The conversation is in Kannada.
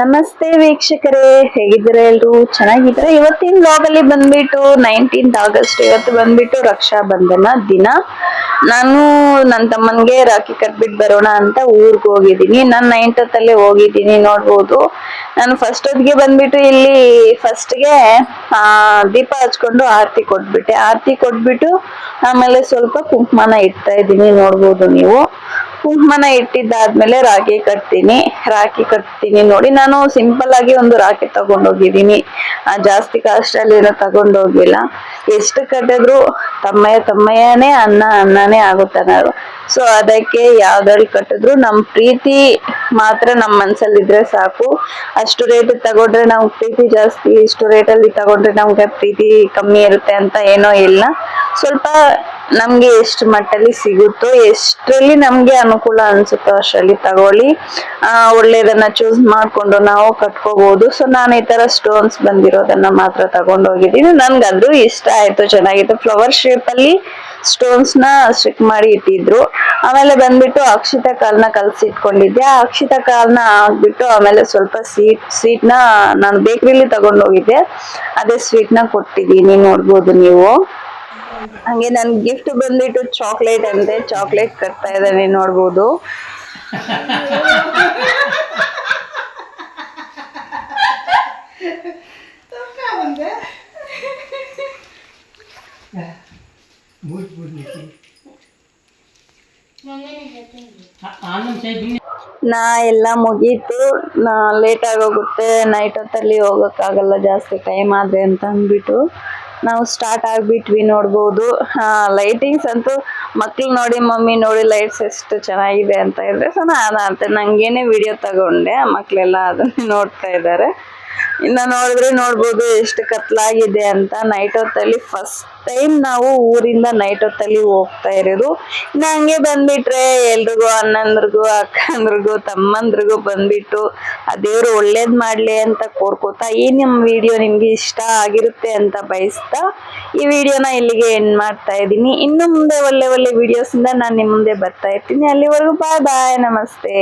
ನಮಸ್ತೆ ವೀಕ್ಷಕರೇ, ಹೇಗಿದ್ದೀರಾ ಎಲ್ರು? ಚೆನ್ನಾಗಿದ್ರೆ ಇವತ್ತಿನ ಬ್ಲಾಗ್ ಅಲ್ಲಿ ಬಂದ್ಬಿಟ್ಟು ನೈನ್ಟೀನ್ತ್ ಆಗಸ್ಟ್, ಇವತ್ತು ಬಂದ್ಬಿಟ್ಟು ರಕ್ಷಾ ಬಂಧನ ದಿನ. ನಾನು ನನ್ನ ತಮ್ಮನ್ಗೆ ರಾಖಿ ಕಟ್ಬಿಟ್ಟು ಬರೋಣ ಅಂತ ಊರ್ಗ್ ಹೋಗಿದ್ದೀನಿ. ನಾನು ನೈನ್ಟತ್ ಅಲ್ಲೇ ಹೋಗಿದ್ದೀನಿ, ನೋಡ್ಬೋದು. ನಾನು ಫಸ್ಟ್ ಹೊತ್ತಿಗೆ ಬಂದ್ಬಿಟ್ಟು ಇಲ್ಲಿ ಫಸ್ಟ್ಗೆ ದೀಪ ಹಚ್ಕೊಂಡು ಆರತಿ ಕೊಟ್ಬಿಟ್ಟೆ. ಆರತಿ ಕೊಟ್ಬಿಟ್ಟು ಆಮೇಲೆ ಸ್ವಲ್ಪ ಕುಂಕುಮನ ಇಡ್ತಾ ಇದ್ದೀನಿ, ನೋಡ್ಬೋದು ನೀವು. ಕುಂಕುಮನ ಇಟ್ಟಿದ್ದಾದ್ಮೇಲೆ ರಾಖಿ ಕಟ್ತೀನಿ. ರಾಖಿ ಕಟ್ತೀನಿ ನೋಡಿ, ನಾನು ಸಿಂಪಲ್ ಆಗಿ ಒಂದು ರಾಖಿ ತಗೊಂಡೋಗಿದ್ದೀನಿ. ಜಾಸ್ತಿ ಕಾಸ್ಟ್ ಅಲ್ಲಿ ಏನೋ ತಗೊಂಡೋಗಿಲ್ಲ. ಎಷ್ಟು ಕಟ್ಟಿದ್ರು ತಮ್ಮಯ್ಯ ತಮ್ಮಯ್ಯನೇ ಅನ್ನ ಅನ್ನನೇ ಆಗುತ್ತೆ ನಾನು ಸೊ ಅದಕ್ಕೆ ಯಾವ್ದ್ರಲ್ಲಿ ಕಟ್ಟಿದ್ರು ನಮ್ ಪ್ರೀತಿ ಮಾತ್ರ ನಮ್ ಮನ್ಸಲ್ಲಿದ್ರೆ ಸಾಕು. ಅಷ್ಟು ರೇಟ್ ತಗೊಂಡ್ರೆ ನಾವು ಪ್ರೀತಿ ಜಾಸ್ತಿ, ಇಷ್ಟು ರೇಟಲ್ಲಿ ತಗೊಂಡ್ರೆ ನಮ್ಗೆ ಪ್ರೀತಿ ಕಮ್ಮಿ ಇರುತ್ತೆ ಅಂತ ಏನೋ ಇಲ್ಲ. ಸ್ವಲ್ಪ ನಮ್ಗೆ ಎಷ್ಟು ಮಟ್ಟಲ್ಲಿ ಸಿಗುತ್ತೋ, ಎಷ್ಟರಲ್ಲಿ ನಮ್ಗೆ ಅನುಕೂಲ ಅನ್ಸುತ್ತೋ ಅಷ್ಟರಲ್ಲಿ ತಗೊಳ್ಳಿ. ಆ, ಒಳ್ಳೇದನ್ನ ಚೂಸ್ ಮಾಡ್ಕೊಂಡು ನಾವು ಕಟ್ಕೋಬಹುದು ಸೊ ನಾನು ಈ ತರ ಸ್ಟೋನ್ಸ್ ಬಂದಿರೋದನ್ನ ಮಾತ್ರ ತಗೊಂಡೋಗಿದ್ದೀನಿ. ನನ್ಗೆ ಅದು ಇಷ್ಟ ಆಯ್ತು, ಚೆನ್ನಾಗಿತ್ತು. ಫ್ಲವರ್ ಶೇಪ್ ಅಲ್ಲಿ ಸ್ಟೋನ್ಸ್ನ ಸ್ಟಿಕ್ ಮಾಡಿ ಇಟ್ಟಿದ್ರು. ಆಮೇಲೆ ಬಂದ್ಬಿಟ್ಟು ಅಕ್ಷಿತ ಕಾಲ್ನ ಕಲ್ಸಿ ಇಟ್ಕೊಂಡಿದ್ದೆ ಆ ಅಕ್ಷಿತ ಕಾಲ್ನ ಹಾಕ್ಬಿಟ್ಟು ಆಮೇಲೆ ಸ್ವಲ್ಪ ಸ್ವೀಟ್ ಸ್ವೀಟ್ನ ನಾನು ಬೇಕರಿಲಿ ತಗೊಂಡೋಗಿದ್ದೆ. ಅದೇ ಸ್ವೀಟ್ನ ಕೊಟ್ಟಿದ್ದೀನಿ, ನೋಡ್ಬೋದು ನೀವು. ಹಂಗೆ ನನ್ ಗಿಫ್ಟ್ ಬಂದ್ಬಿಟ್ಟು ಚಾಕ್ಲೇಟ್ ಅಂತೆ. ಚಾಕ್ಲೇಟ್ ಕಟ್ತಾ ಇದ್ದಾನೆ ನೋಡ್ಬೋದು. ನಾ ಎಲ್ಲ ಮುಗೀತು. ನಾ ಲೇಟ್ ಆಗೋಗುತ್ತೆ. ನೈಟ್ ಹೊತ್ತಲ್ಲಿ ಹೋಗೋಕ್ಕಾಗಲ್ಲ ಜಾಸ್ತಿ ಟೈಮ್ ಆದ್ರೆ ಅಂತ ಅಂದ್ಬಿಟ್ಟು. ನಾವು ಸ್ಟಾರ್ಟ್ ಆಗ್ಬಿಟ್ವಿ ನೋಡ್ಬೋದು. ಲೈಟಿಂಗ್ಸ್ ಅಂತೂ ಮಕ್ಳು ನೋಡಿ, ಮಮ್ಮಿ ನೋಡಿ ಲೈಟ್ಸ್ ಎಷ್ಟು ಚೆನ್ನಾಗಿದೆ ಅಂತ ಇದ್ರೆ, ಸೊ ನಾನು ಅಂತ ನಂಗೇನೆ ವಿಡಿಯೋ ತಗೊಂಡೆ. ಮಕ್ಕಳೆಲ್ಲ ಅದನ್ನೇ ನೋಡ್ತಾ ಇದ್ದಾರೆ. ಇನ್ನು ನೋಡಿದ್ರೆ ನೋಡ್ಬೋದು ಎಷ್ಟು ಕತ್ಲಾಗಿದೆ ಅಂತ ನೈಟ್ ಹೊತ್ತಲ್ಲಿ ಫಸ್ಟ್ ಟೈಮ್ ನಾವು ಊರಿಂದ ನೈಟ್ ಹೊತ್ತಲ್ಲಿ ಹೋಗ್ತಾ ಇರೋದು. ಇನ್ನು ಹಂಗೆ ಬಂದ್ಬಿಟ್ರೆ ಎಲ್ರಿಗೂ ಅಣ್ಣಂದ್ರಿಗೂ, ಅಕ್ಕಂದ್ರಿಗೂ, ತಮ್ಮಂದ್ರಿಗೂ ಬಂದ್ಬಿಟ್ಟು, ಆ ದೇವ್ರು ಒಳ್ಳೇದ್ ಮಾಡ್ಲಿ ಅಂತ ಕೋರ್ಕೋತಾ, ಈ ನಿಮ್ ವಿಡಿಯೋ ನಿಮ್ಗೆ ಇಷ್ಟ ಆಗಿರುತ್ತೆ ಅಂತ ಬಯಸ್ತಾ, ಈ ವಿಡಿಯೋನ ಇಲ್ಲಿಗೆ ಎಂಡ್ ಮಾಡ್ತಾ ಇದ್ದೀನಿ. ಇನ್ನು ಮುಂದೆ ಒಳ್ಳೆ ಒಳ್ಳೆ ವಿಡಿಯೋಸ್ ಇಂದ ನಾನು ನಿಮ್ಮ ಮುಂದೆ ಬರ್ತಾ ಇರ್ತೀನಿ. ಅಲ್ಲಿವರೆಗೂ ಬಾಯ್ ಬಾಯ್ ನಮಸ್ತೆ.